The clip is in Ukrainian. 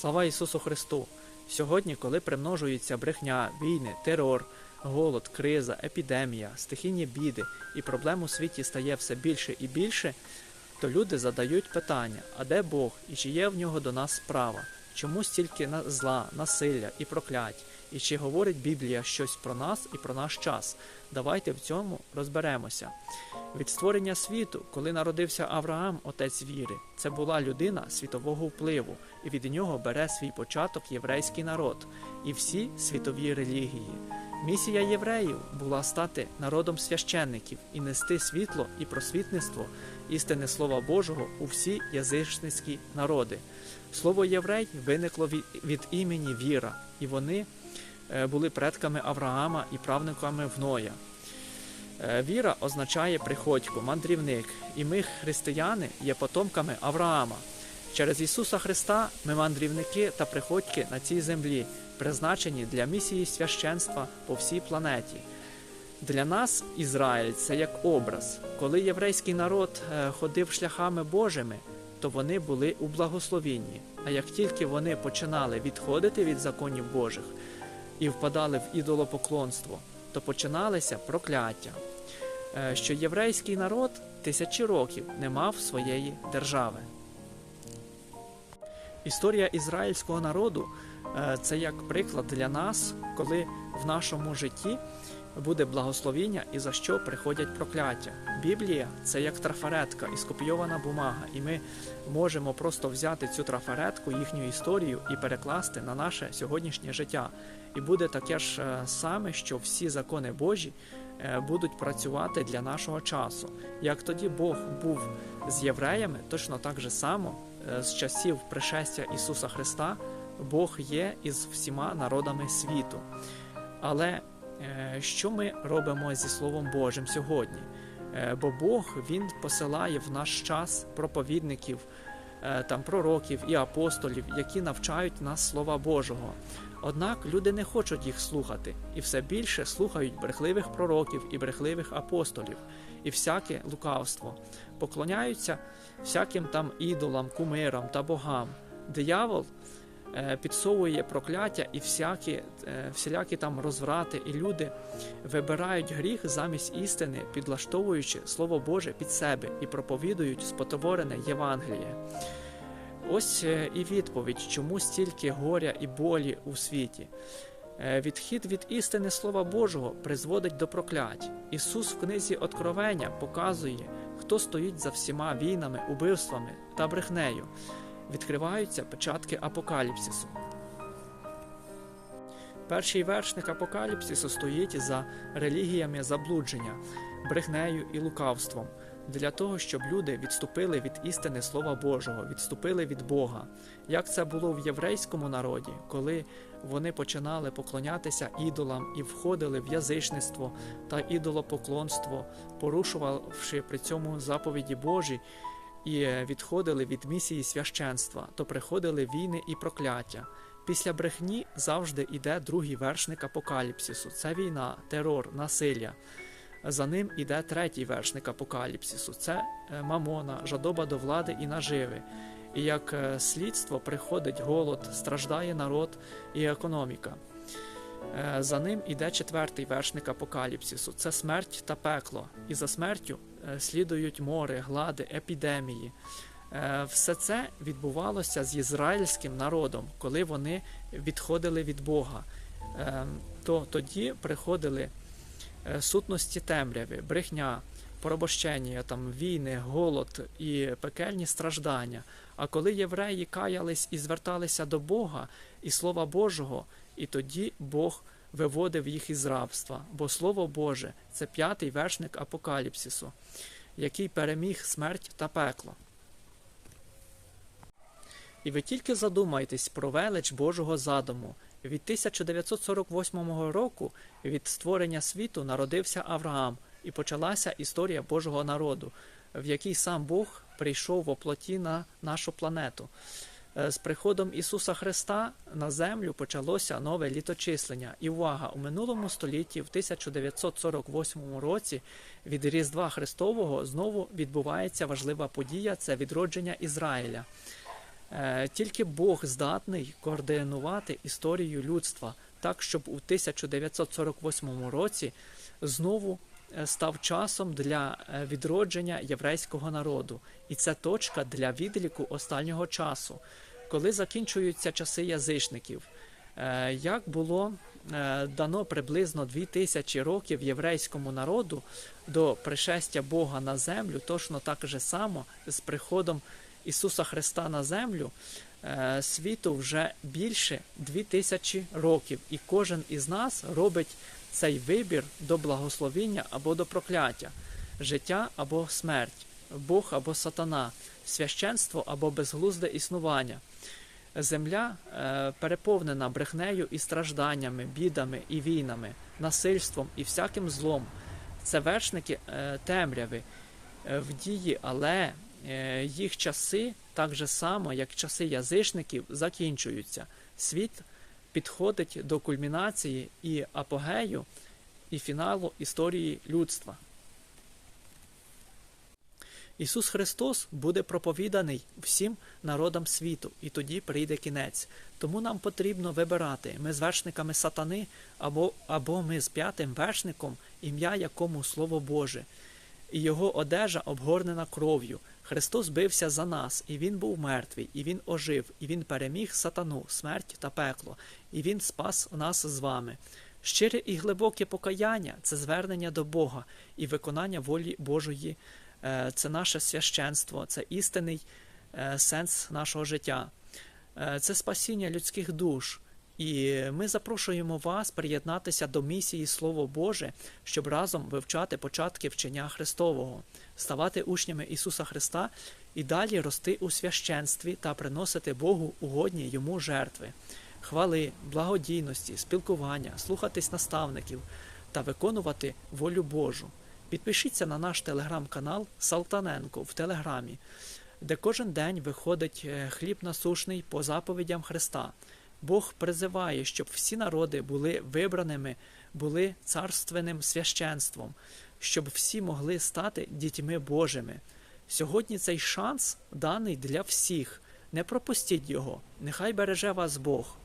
Слава Ісусу Христу! Сьогодні, коли примножується брехня, війни, терор, голод, криза, епідемія, стихійні біди і проблем у світі стає все більше і більше, то люди задають питання: а де Бог і чи є в нього до нас справа? Чому стільки зла, насилля і проклять? І чи говорить Біблія щось про нас і про наш час? Давайте в цьому розберемося. Від створення світу, коли народився Авраам, отець віри, це була людина світового впливу, і від нього бере свій початок єврейський народ і всі світові релігії. Місія євреїв була стати народом священників і нести світло і просвітництво істини Слова Божого у всі язичницькі народи. Слово єврей виникло від, імені віра, і вони були предками Авраама і правниками Вноя. Е, Віра означає приходько, мандрівник, і ми, християни, є потомками Авраама. Через Ісуса Христа ми мандрівники та приходьки на цій землі, призначені для місії священства по всій планеті. Для нас Ізраїль це як образ. Коли єврейський народ е, ходив шляхами Божими, то вони були у благословінні. А як тільки вони починали відходити від законів Божих і впадали в ідолопоклонство, то починалися прокляття, е, що єврейський народ тисячі років не мав своєї держави. Історія ізраїльського народу е, це як приклад для нас, коли в нашому житті буде благословіння і за що приходять прокляття. Біблія це як трафаретка і скопійована бумага, і ми можемо просто взяти цю трафаретку, їхню історію і перекласти на наше сьогоднішнє життя. І буде таке ж е, саме, що всі закони Божі е, будуть працювати для нашого часу. Як тоді Бог був з євреями, точно так же само е, з часів пришестя Ісуса Христа Бог є із всіма народами світу. Але що ми робимо зі Словом Божим сьогодні? Е, Бо Бог Він посилає в наш час проповідників, е, там пророків і апостолів, які навчають нас Слова Божого. Однак люди не хочуть їх слухати і все більше слухають брехливих пророків і брехливих апостолів, і всяке лукавство, поклоняються всяким там ідолам, кумирам та богам. Диявол е, підсовує прокляття і всякі, е, всілякі там розврати, і люди вибирають гріх замість істини, підлаштовуючи Слово Боже під себе і проповідують спотворене Євангеліє. Ось е, і відповідь, чому стільки горя і болі у світі. Е, Відхід від істини Слова Божого призводить до проклять. Ісус в книзі Откровення показує, хто стоїть за всіма війнами, убивствами та брехнею. Відкриваються печатки апокаліпсису. Перший вершник апокаліпсису стоїть за релігіями заблудження, брехнею і лукавством, для того, щоб люди відступили від істини Слова Божого, відступили від Бога. Як це було в єврейському народі, коли вони починали поклонятися ідолам і входили в язичництво та ідолопоклонство, порушувавши при цьому заповіді Божі і е, відходили від місії священства, то приходили війни і прокляття. Після брехні завжди йде другий вершник апокаліпсису. Це війна, терор, насилля. За ним іде третій вершник апокаліпсису. Це е, мамона, жадоба до влади і наживи. І як е, слідство приходить голод, страждає народ і економіка. Е, За ним іде четвертий вершник апокаліпсису. Це смерть та пекло. І за смертю е, слідують мори, глади, епідемії. Е, Все це відбувалося з ізраїльським народом, коли вони відходили від Бога. То тоді приходили сутності темряви, брехня, порабощення, там війни, голод і пекельні страждання. А коли євреї каялись і зверталися до Бога і Слова Божого, і тоді Бог виводив їх із рабства, бо Слово Боже це п'ятий вершник апокаліпсису, який переміг смерть та пекло. І ви тільки задумайтесь про велич Божого задуму. Від 1948 року від створення світу народився Авраам, і почалася історія Божого народу, в якій сам Бог прийшов в оплоті на нашу планету. Е, З приходом Ісуса Христа на землю почалося нове літочислення. І увага, у минулому столітті, в 1948 році, від Різдва Христового знову відбувається важлива подія це відродження Ізраїля. Е, Тільки Бог здатний координувати історію людства так, щоб у 1948 році знову став часом для е, відродження єврейського народу, і це точка для відліку останнього часу, коли закінчуються часи язичників. Е, Як було е, дано приблизно 2000 років єврейському народу до пришестя Бога на землю, точно так же само з приходом Ісуса Христа на землю, е, світу вже більше 2000 років, і кожен із нас робить цей вибір до благословіння або до прокляття, життя або смерть, Бог або сатана, священство або безглузде існування. Земля е, переповнена брехнею і стражданнями, бідами і війнами, насильством і всяким злом. Це вершники е, темряви е, в дії, але е, їх часи, так же само, як часи язичників, закінчуються. Світ підходить до кульмінації і апогею, і фіналу історії людства. Ісус Христос буде проповіданий всім народам світу, і тоді прийде кінець. Тому нам потрібно вибирати ми з вершниками сатани, або, або ми з п'ятим вершником, ім'я якому Слово Боже, і його одежа обгорнена кров'ю. Христос бився за нас, і Він був мертвий, і Він ожив, і Він переміг сатану, смерть та пекло, і Він спас нас з вами. Щире і глибоке покаяння це звернення до Бога і виконання волі Божої. Е, Це наше священство, це істинний е, сенс нашого життя, Е, це спасіння людських душ. І ми запрошуємо вас приєднатися до місії Слово Боже, щоб разом вивчати початки вчення Христового, ставати учнями Ісуса Христа і далі рости у священстві та приносити Богу угодні йому жертви, хвали, благодійності, спілкування, слухатись наставників та виконувати волю Божу. Підпишіться на наш телеграм-канал Салтаненко в Телеграмі, де кожен день виходить е, хліб насушний по заповідям Христа. Бог призиває, щоб всі народи були вибраними, були царственним священством, щоб всі могли стати дітьми Божими. Сьогодні цей шанс даний для всіх. Не пропустіть його. Нехай береже вас Бог.